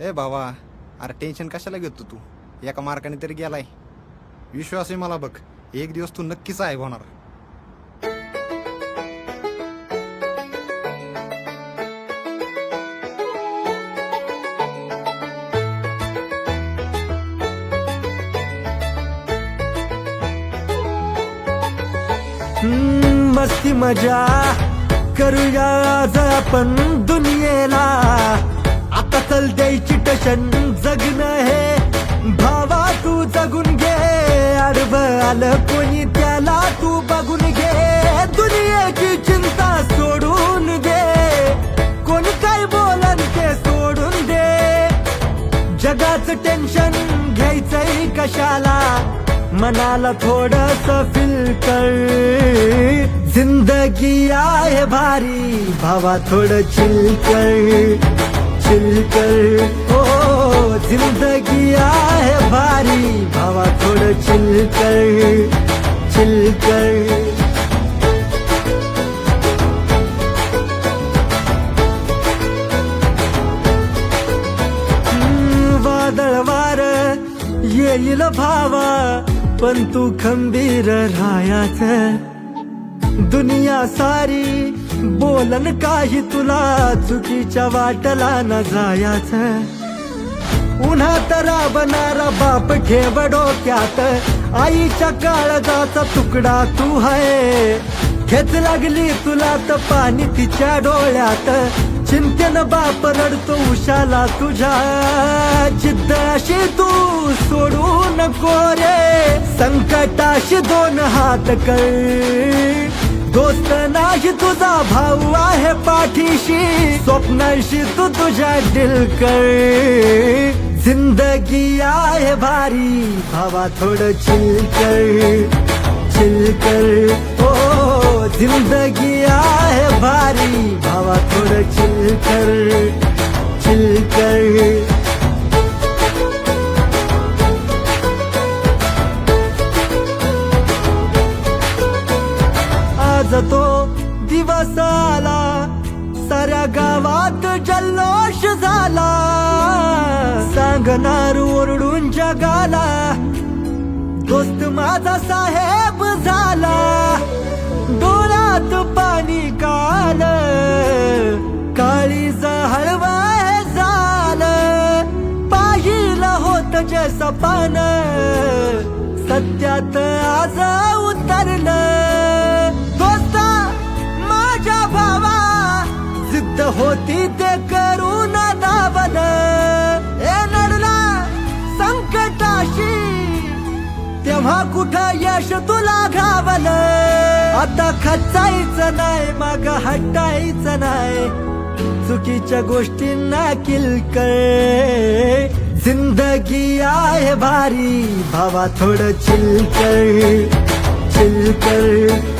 ए भावा अरे टेन्शन कशाला घेतो तू? एका मार्काने तरी गेलाय. विश्वास आहे मला बघ एक दिवस तू नक्कीच आहे होणार. मस्ती मजा करूया आज आपण दुनियेला. आता द्यायची टशन जगणं हे. भावा तू जगून घे. आडव आलं कोणी त्याला तू बघून घे. दुनियेची चिंता सोडून दे. कोण काय बोलन ते सोडून दे. जगाचं टेन्शन घ्यायचंय कशाला? मनाला थोडस फिल्टर. जिंदगी आहे भारी भावा थोडं चिलकर. चिलकर हो, हो, हो जिंदगी आहे भारी. भावा थोडं चिलकर. चिलकर. हम्म, येईल भावा पण तू खंबीर राहायचं. दुनिया सारी बोलन काही तुला चुकीच्या वाटला न जायाच. उन्हात राबणारा बाप ठेव डोक्यात आईच्या काळजाचा तुकडा तू है खेच लागली तुला तर पाणी तिच्या डोळ्यात चिंतन बाप रडतो उशाला तुझ्या. जिद्द अशी तू सोडू नको रे संकटाशी दोन हात कर दोस्त नाही तुझा भाऊ आहे पाठीशी स्वप्नाशी तू तुझ्या दिल कर। ज़िंदगी आहे भारी, भावा थोडं चिल कर चिल कर। ओ, ज़िंदगी आहे भारी, भावा थोडं चिल कर चिल कर। साऱ्या गावात जल्लोष झाला. सांगणार ओरडून जगाला. दोस्त माझा साहेब झाला. डोळ्यात पाणी काल. काळी हळवाय झालं. पाहिलं होत जे सपान. सत्यात आज जिद्द होती ते करून दाबन ए नडला संकटाशी. तेव्हा कुठं यश तुला घावलं आता खचायचं नाही माग हटायचं नाही. चुकीच्या गोष्टींना किलकळ. जिंदगी आहे भारी भावा थोडं चिलकळ. चिलकळ.